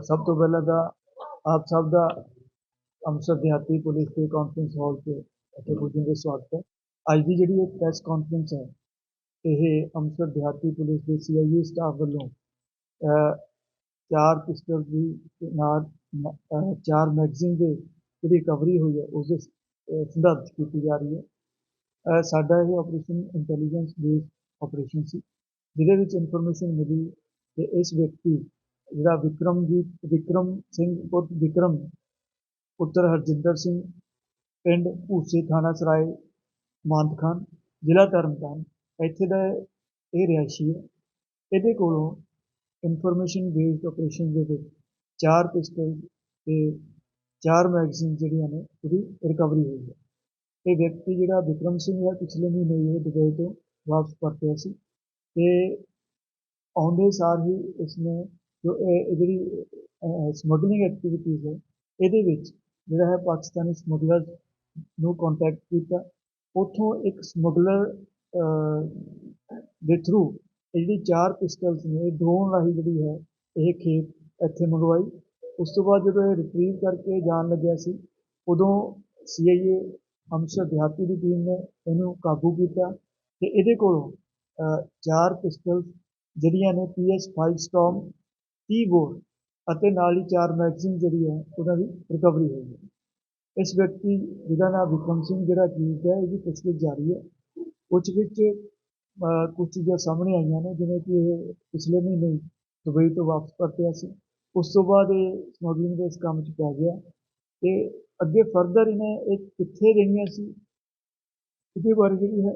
ਸਭ ਤੋਂ ਪਹਿਲਾਂ ਤਾਂ ਆਪ ਸਭ ਦਾ ਅੰਮ੍ਰਿਤਸਰ ਦਿਹਾਤੀ ਪੁਲਿਸ ਦੇ ਕਾਨਫਰੰਸ ਹਾਲ 'ਤੇ ਇੱਥੇ ਪੁੱਜਣ ਦੇ ਸਵਾਗਤ ਹੈ ਅੱਜ ਦੀ ਜਿਹੜੀ ਇਹ ਪ੍ਰੈਸ ਕਾਨਫਰੰਸ ਹੈ ਇਹ ਅੰਮ੍ਰਿਤਸਰ ਦਿਹਾਤੀ ਪੁਲਿਸ ਦੇ ਸੀਆਈਏ ਸਟਾਫ ਵੱਲੋਂ ਚਾਰ ਪਿਸਟਲ ਦੀ ਨਾਲ ਚਾਰ ਮੈਗਜ਼ੀਨ ਦੇ ਜਿਹੜੀ ਰਿਕਵਰੀ ਹੋਈ ਹੈ ਉਸ ਦੇ ਸੰਦਰਭ 'ਚ ਕੀਤੀ ਜਾ ਰਹੀ ਹੈ ਸਾਡਾ ਇਹ ਆਪਰੇਸ਼ਨ ਇੰਟੈਲੀਜੈਂਸ ਬੇਸਡ ਆਪਰੇਸ਼ਨ ਸੀ ਜਿਹਦੇ ਵਿੱਚ ਇਨਫੋਰਮੇਸ਼ਨ ਮਿਲੀ ਕਿ ਇਸ ਵਿਅਕਤੀ ਜਿਹੜਾ ਵਿਕਰਮਜੀਤ ਵਿਕਰਮ ਸਿੰਘ ਪੁੱਤ, ਵਿਕਰਮ ਪੁੱਤਰ ਹਰਜਿੰਦਰ ਸਿੰਘ ਪਿੰਡ ਭੂਸੇ ਥਾਣਾ ਸਰਾਏ ਮਾਨਤਖਾਨ ਜ਼ਿਲ੍ਹਾ ਤਰਨਤਾਰਨ, ਇੱਥੇ ਦਾ ਇਹ ਰਿਹਾਇਸ਼ੀ ਹੈ। ਇਹਦੇ ਕੋਲੋਂ ਇਨਫੋਰਮੇਸ਼ਨ ਬੇਸਡ ਆਪਰੇਸ਼ਨ ਦੇ ਵਿੱਚ ਚਾਰ ਪਿਸਟਲ ਤੇ ਚਾਰ ਮੈਗਜ਼ੀਨ ਜਿਹੜੀਆਂ ਨੇ, ਉਹਦੀ ਰਿਕਵਰੀ ਹੋਈ ਹੈ। ਇਹ ਵਿਅਕਤੀ ਜਿਹੜਾ ਵਿਕਰਮ ਸਿੰਘ ਹੈ, ਪਿਛਲੇ ਮਹੀਨੇ ਇਹ ਦੁਬਈ ਤੋਂ ਵਾਪਸ ਪਰਤਿਆ ਸੀ। ਤੇ ਆਉਂਦੇ ਸਾਰ ਹੀ ਇਸਨੇ ਜੋ ਇਹ ਜਿਹੜੀ ਸਮਗਲਿੰਗ ਐਕਟੀਵਿਟੀਜ਼ ਹੈ, ਇਹਦੇ ਵਿੱਚ ਜਿਹੜਾ ਹੈ ਪਾਕਿਸਤਾਨੀ ਸਮਗਲਰ ਨੂੰ ਕੰਟੈਕਟ ਕੀਤਾ। ਉੱਥੋਂ ਇੱਕ ਸਮਗਲਰ ਦੇ ਥਰੂ ਇਹ ਜਿਹੜੀ ਚਾਰ ਪਿਸਟਲਸ ਨੇ ਡਰੋਨ ਰਾਹੀਂ ਜਿਹੜੀ ਹੈ ਇਹ ਖੇਪ ਇੱਥੇ ਮੰਗਵਾਈ। ਉਸ ਤੋਂ ਬਾਅਦ ਜਦੋਂ ਇਹ ਰਿਟਰੀਵ ਕਰਕੇ ਜਾਣ ਲੱਗਿਆ ਸੀ, ਉਦੋਂ ਸੀਆਈਏ ਅੰਮ੍ਰਿਤਸਰ ਦਿਹਾਤੀ ਦੀ ਟੀਮ ਨੇ ਇਹਨੂੰ ਕਾਬੂ ਕੀਤਾ ਤੇ ਇਹਦੇ ਕੋਲੋਂ ਚਾਰ ਪਿਸਟਲ ਜਿਹੜੀਆਂ ਨੇ ਪੀਐਸ 5 ਸਟਾਰਮ 30 ਬੋਰ ਅਤੇ ਨਾਲ ਹੀ ਚਾਰ ਮੈਗਜ਼ੀਨ ਜਿਹੜੀ ਹੈ, ਉਹਨਾਂ ਦੀ ਰਿਕਵਰੀ ਹੋਈ ਹੈ। ਇਸ ਵਿਅਕਤੀ, ਜਿਹਦਾ ਨਾਮ ਵਿਕਰਮ ਸਿੰਘ ਜਿਹੜਾ ਅਕਿਊਜ਼ਡ ਹੈ, ਇਹਦੀ ਪੁੱਛਗਿੱਛ ਜਾਰੀ ਹੈ। ਪੁੱਛ ਵਿੱਚ ਕੁਝ ਚੀਜ਼ਾਂ ਸਾਹਮਣੇ ਆਈਆਂ ਨੇ, ਜਿਵੇਂ ਕਿ ਇਹ ਪਿਛਲੇ ਮਹੀਨੇ ਹੀ ਦੁਬਈ ਤੋਂ ਵਾਪਸ ਪਰਤਿਆ ਸੀ। ਉਸ ਤੋਂ ਬਾਅਦ ਇਹ ਸਮਗਲਿੰਗ ਦੇ ਇਸ ਕੰਮ 'ਚ ਪੈ ਗਿਆ। ਤੇ ਅੱਗੇ ਫਰਦਰ ਇਹਨੇ ਇਹ ਕਿੱਥੇ ਰਹੀਆਂ ਸੀ, ਇਹਦੇ ਬਾਰੇ ਜਿਹੜੀ ਹੈ,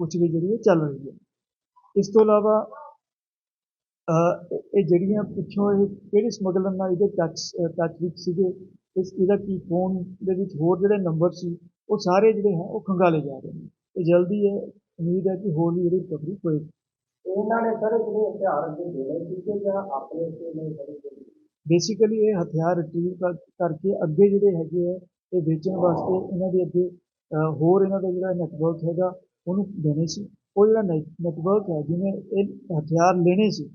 ਪੁੱਛਗਿੱਛ ਜਿਹੜੀ ਹੈ, ਚੱਲ ਰਹੀ ਹੈ। ਇਸ ਤੋਂ ਇਲਾਵਾ ਇਹ ਜਿਹੜੀਆਂ ਪਿੱਛੋਂ ਇਹ ਕਿਹੜੇ ਸਮਗਲਰ ਨਾਲ ਇਹਦੇ ਟੱਚ ਟੱਚ ਵਿੱਚ ਸੀਗੇ ਇਸ ਇਹਦਾ ਕੀ ਫੋਨ ਦੇ ਵਿੱਚ ਹੋਰ ਜਿਹੜੇ ਨੰਬਰ ਸੀ ਉਹ ਸਾਰੇ ਜਿਹੜੇ ਹੈ ਉਹ ਖੰਗਾਲੇ ਜਾ ਰਹੇ ਨੇ। ਤੇ ਜਲਦੀ ਇਹ ਉਮੀਦ ਹੈ ਕਿ ਹੋਰ ਵੀ ਜਿਹੜੀ ਰਿਕਵਰੀ ਹੋਏਗੀ। ਇਹਨਾਂ ਨੇ ਸਰ ਜਿਹੜੇ ਹਥਿਆਰ ਅੱਗੇ ਦੇਣੇ ਸੀਗੇ ਜਾਂ ਆਪਣੇ ਤੇ ਨਹੀਂ ਸਰ ਬੇਸਿਕਲੀ ਇਹ ਹਥਿਆਰ ਰਿਟਰੀਵ ਕਰਕੇ ਅੱਗੇ ਜਿਹੜੇ ਹੈਗੇ ਆ ਇਹ ਵੇਚਣ ਵਾਸਤੇ ਇਹਨਾਂ ਦੇ ਅੱਗੇ ਹੋਰ ਇਹਨਾਂ ਦਾ ਜਿਹੜਾ ਨੈਟਵਰਕ ਹੈਗਾ ਉਹਨੂੰ ਦੇਣੇ ਸੀ। ਉਹ ਜਿਹੜਾ ਨੈਟਵਰਕ ਹੈ ਜਿਹਨੇ ਇਹ ਹਥਿਆਰ ਲੈਣੇ ਸੀ,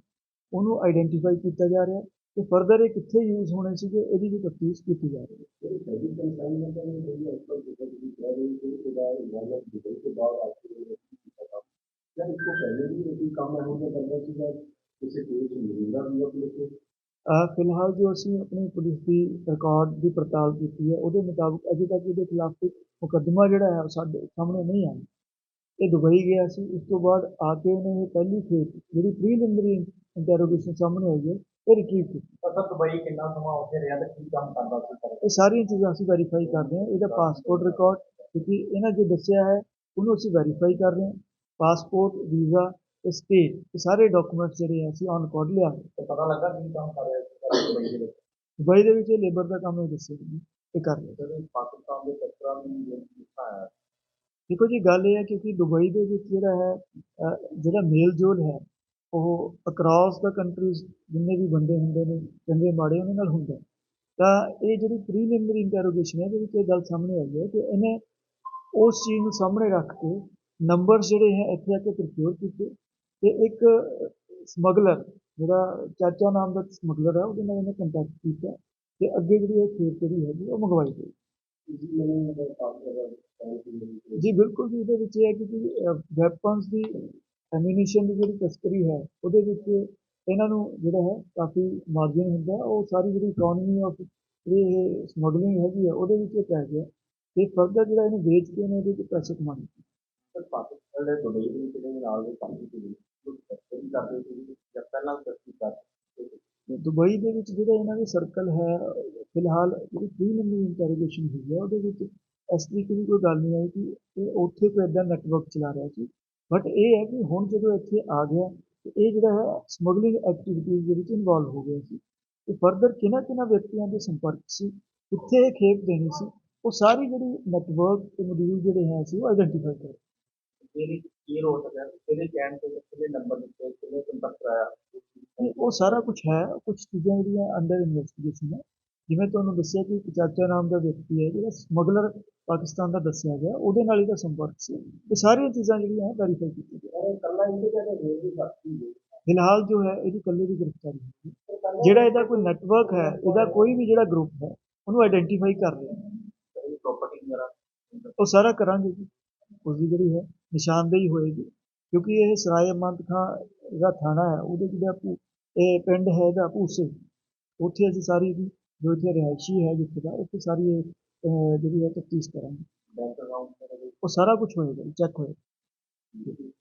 ਉਹਨੂੰ ਆਈਡੈਂਟੀਫਾਈ ਕੀਤਾ ਜਾ ਰਿਹਾ ਤੇ ਫਰਦਰ ਇਹ ਕਿੱਥੇ ਯੂਜ਼ ਹੋਣੇ ਸੀਗੇ, ਇਹਦੀ ਵੀ ਤਫਤੀਸ਼ ਕੀਤੀ ਜਾ ਰਹੀ ਹੈ। ਫਿਲਹਾਲ ਜੋ ਅਸੀਂ ਆਪਣੀ ਪੁਲਿਸ ਦੀ ਰਿਕਾਰਡ ਦੀ ਪੜਤਾਲ ਕੀਤੀ ਹੈ, ਉਹਦੇ ਮੁਤਾਬਕ ਅਜੇ ਤੱਕ ਇਹਦੇ ਖਿਲਾਫ ਕੋਈ ਮੁਕੱਦਮਾ ਜਿਹੜਾ ਹੈ, ਉਹ ਸਾਡੇ ਸਾਹਮਣੇ ਨਹੀਂ ਆਇਆ। ਇਹ ਦੁਬਈ ਗਿਆ ਸੀ। ਉਸ ਤੋਂ ਬਾਅਦ ਆ ਕੇ ਉਹਨੇ ਇਹ ਪਹਿਲੀ ਖੇਪ ਜਿਹੜੀ ਪ੍ਰੀਲਿਮਿਨਰੀ ਇੰਟਰੋਗੇਸ਼ਨ ਸਾਹਮਣੇ ਆਈ ਹੈ ਇਹ ਰਿਟਰੀਵ ਕੀਤੀ। ਸਰ ਦੁਬਈ ਕਿੰਨਾ ਸਮਾਂ ਉੱਥੇ ਰਿਹਾ ਤੇ ਕੀ ਕੰਮ ਕਰਦਾ ਸੀ ਇਹ ਸਾਰੀਆਂ ਚੀਜ਼ਾਂ ਅਸੀਂ ਵੈਰੀਫਾਈ ਕਰ ਰਹੇ ਹਾਂ। ਇਹਦਾ ਪਾਸਪੋਰਟ ਰਿਕਾਰਡ ਕਿਉਂਕਿ ਇਹਨਾਂ ਜੋ ਦੱਸਿਆ ਹੈ ਉਹਨੂੰ ਅਸੀਂ ਵੈਰੀਫਾਈ ਕਰ ਰਹੇ ਹਾਂ। ਪਾਸਪੋਰਟ ਵੀਜ਼ਾ ਸਟੇ ਇਹ ਸਾਰੇ ਡਾਕੂਮੈਂਟਸ ਜਿਹੜੇ ਅਸੀਂ ਔਨ ਰਿਕਾਰਡ ਲਿਆ। ਤੇ ਪਤਾ ਲੱਗਾ ਕੀ ਕੰਮ ਕਰ ਰਿਹਾ ਦੁਬਈ ਦੇ ਵਿੱਚ? ਦੁਬਈ ਦੇ ਵਿੱਚ ਲੇਬਰ ਦਾ ਕੰਮ ਇਹ ਦੱਸਿਆ। ਜੀ ਇਹ ਕਰ ਰਹੇ ਪਾਕਿਸਤਾਨ ਦੇ ਟੱਕਰਾਂ ਨੂੰ ਜਿਹੜਾ ਆਇਆ ਦੇਖੋ ਜੀ ਗੱਲ ਇਹ ਹੈ ਕਿਉਂਕਿ ਦੁਬਈ ਦੇ ਵਿੱਚ ਜਿਹੜਾ ਹੈ ਅਹ, ਜਿਹੜਾ ਮੇਲ ਜੋਲ ਹੈ ਉਹ ਅਕ੍ਰੋਸ ਦਾ ਕੰਟਰੀਜ਼ ਜਿੰਨੇ ਵੀ ਬੰਦੇ ਹੁੰਦੇ ਨੇ ਚੰਗੇ ਮਾੜੇ ਉਹਨਾਂ ਨਾਲ ਹੁੰਦਾ ਹੈ। ਤਾਂ ਇਹ ਜਿਹੜੀ ਪ੍ਰੀਲਿਮਿਨਰੀ ਇੰਟਰੋਗੇਸ਼ਨ ਹੈ ਇਹਦੇ ਵਿੱਚ ਇਹ ਗੱਲ ਸਾਹਮਣੇ ਆਈ ਹੈ ਕਿ ਇਹਨੇ ਉਸ ਚੀਜ਼ ਨੂੰ ਸਾਹਮਣੇ ਰੱਖ ਕੇ ਨੰਬਰਸ ਜਿਹੜੇ ਹੈ ਇੱਥੇ ਆ ਕੇ ਪ੍ਰੋਕਿਊਰ ਕੀਤੇ ਤੇ ਇੱਕ ਸਮਗਲਰ ਜਿਹੜਾ ਚਾਚਾ ਨਾਮ ਦਾ ਸਮਗਲਰ ਹੈ ਉਹਦੇ ਨਾਲ ਇਹਨੇ ਕੰਟੈਕਟ ਕੀਤਾ ਤੇ ਅੱਗੇ ਜਿਹੜੀ ਇਹ ਖੇਪ ਜਿਹੜੀ ਹੈਗੀ ਉਹ ਮੰਗਵਾਈ ਗਈ ਜੀ ਬਿਲਕੁਲ ਜੀ ਇਹਦੇ ਵਿੱਚ ਇਹ ਹੈ ਕਿ ਵੈਪਨਸ ਦੀ ਐਮੂਨੀਸ਼ਨ ਦੀ ਜਿਹੜੀ ਤਸਕਰੀ ਹੈ ਉਹਦੇ ਵਿੱਚ ਇਹਨਾਂ ਨੂੰ ਜਿਹੜਾ ਹੈ ਕਾਫੀ ਮਾਰਜਨ ਹੁੰਦਾ ਹੈ। ਉਹ ਸਾਰੀ ਜਿਹੜੀ ਇਕਨੋਮੀ ਆਫ ਜਿਹੜੀ ਇਹ ਸਮਗਲਿੰਗ ਹੈਗੀ ਹੈ ਉਹਦੇ ਵਿੱਚ ਇਹ ਪੈ ਗਿਆ। ਤੇ ਫਰਦਰ ਜਿਹੜਾ ਇਹਨੂੰ ਵੇਚ ਕੇ ਇਹਨੇ ਇਹਦੇ ਵਿੱਚ ਪੈਸੇ ਕਮਾਉਣੇ ਸਰ ਪਾਕਿਸਤਾਨ ਦੇ ਦੁਬਈ ਦੇ ਜਿਹੜੇ ਨਾਲ ਦੇ ਕੰਮ ਸੀ ਤਸਕਰੀ ਕਰਦੇ ਸੀ ਜਾਂ ਪਹਿਲਾਂ ਤਸਕਰੀ ਕਰਦੇ ਤੇ ਦੁਬਈ ਦੇ ਵਿੱਚ ਜਿਹੜਾ ਇਹਨਾਂ ਦੇ ਸਰਕਲ ਹੈ ਫਿਲਹਾਲ ਜਿਹੜੀ ਪ੍ਰੀਲਿਮਿਨਰੀ ਇੰਟਰੋਗੇਸ਼ਨ ਹੋਈ ਹੈ ਉਹਦੇ ਵਿੱਚ ਇਸ ਤਰੀਕੇ ਦੀ ਕੋਈ ਗੱਲ ਨਹੀਂ ਆਈ ਕਿ ਇਹ ਉੱਥੇ ਕੋਈ ਇਦਾਂ ਨੈਟਵਰਕ ਚਲਾ ਰਿਹਾ ਸੀ। ਬਟ ਇਹ ਹੈ ਕਿ ਹੁਣ ਜਦੋਂ ਇੱਥੇ ਆ ਗਿਆ ਤੇ ਇਹ ਜਿਹੜਾ ਹੈ ਸਮਗਲਿੰਗ ਐਕਟੀਵਿਟੀਜ਼ ਦੇ ਵਿੱਚ ਇਨਵੋਲਵ ਹੋ ਗਿਆ ਸੀ। ਤੇ ਫਰਦਰ ਕਿਹਨਾਂ ਕਿਹਨਾਂ ਵਿਅਕਤੀਆਂ ਦੇ ਸੰਪਰਕ ਸੀ ਕਿੱਥੇ ਇਹ ਖੇਪ ਦੇਣੀ ਸੀ ਉਹ ਸਾਰੀ ਜਿਹੜੀ ਨੈਟਵਰਕ ਤੇ ਮੋਡਿਊਲ ਜਿਹੜੇ ਹੈ ਸੀ ਉਹ ਆਈਡੈਂਟੀਫਾਈ ਕਰ ਜਿਹੜੀ ਕੀ ਹੋ ਸਕਦਾ ਕਿਹਦੇ ਚੈਨ ਤੇ ਕਿਹਦੇ ਨੰਬਰ ਦਿੱਤੇ ਕਿਹਨੇ ਕੰਟੈਕਟ ਕਰਾਇਆ? ਉਹ ਸਾਰਾ ਕੁਝ ਹੈ ਕੁਝ ਚੀਜ਼ਾਂ ਜਿਹੜੀਆਂ ਅੰਡਰ ਇਨਵੈਸਟੀਗੇਸ਼ਨ ਹੈ। ਜਿਵੇਂ ਤੁਹਾਨੂੰ ਦੱਸਿਆ ਕਿ ਇੱਕ ਚਾਚਾ ਨਾਮ ਦਾ ਵਿਅਕਤੀ ਹੈ ਜਿਹੜਾ ਸਮਗਲਰ ਪਾਕਿਸਤਾਨ ਦਾ ਦੱਸਿਆ ਗਿਆ ਉਹਦੇ ਨਾਲ ਇਹਦਾ ਸੰਪਰਕ ਸੀ। ਇਹ ਸਾਰੀਆਂ ਚੀਜ਼ਾਂ ਜਿਹੜੀਆਂ ਵੈਰੀਫਾਈ ਕੀਤੀਆਂ ਗਈਆਂ। ਕੱਲਾ ਇਹਦੇ ਦੀ ਹੈ? ਫਿਲਹਾਲ ਜੋ ਹੈ ਇਹਦੀ ਇਕੱਲੇ ਦੀ ਗ੍ਰਿਫਤਾਰੀ ਹੋਈ ਹੈ। ਜਿਹੜਾ ਇਹਦਾ ਕੋਈ ਨੈਟਵਰਕ ਹੈ ਇਹਦਾ ਕੋਈ ਵੀ ਜਿਹੜਾ ਗਰੁੱਪ ਹੈ ਉਹਨੂੰ ਆਇਡੈਂਟੀਫਾਈ ਕਰ ਰਹੇ ਹਾਂ। ਪ੍ਰਾਪਰਟੀ ਵਗੈਰਾ? ਉਹ ਸਾਰਾ ਕਰਾਂਗੇ ਜੀ। ਉਸ ਦੀ ਜਿਹੜੀ ਹੈ ਨਿਸ਼ਾਨਦੇਹੀ ਹੋਏਗੀ। ਕਿਉਂਕਿ ਇਹ ਸਰਾਏ ਅਹਿਮਦ ਖਾਂ ਜਿਹੜਾ ਥਾਣਾ ਹੈ ਉਹਦੇ ਜਿਹੜਾ ਇਹ ਪਿੰਡ ਹੈ ਇਹਦਾ ਭੂਸੇ। ਉੱਥੇ ਅਸੀਂ ਸਾਰੀ ਇਹਦੀ ਜੋ ਇੱਥੇ ਰਿਹਾਇਸ਼ੀ ਹੈ ਜਿੱਥੇ ਦਾ ਉੱਥੇ ਸਾਰੀ ਇਹ ਅਹ, ਜਿਹੜੀ ਹੈ ਤਫਤੀਸ਼ ਕਰਾਂਗੇ। ਬੈਂਕ ਅਕਾਊਂਟ ਵਗੈਰਾ ਉਹ ਸਾਰਾ ਕੁਝ ਹੋਏਗਾ ਚੈੱਕ ਹੋਏਗਾ।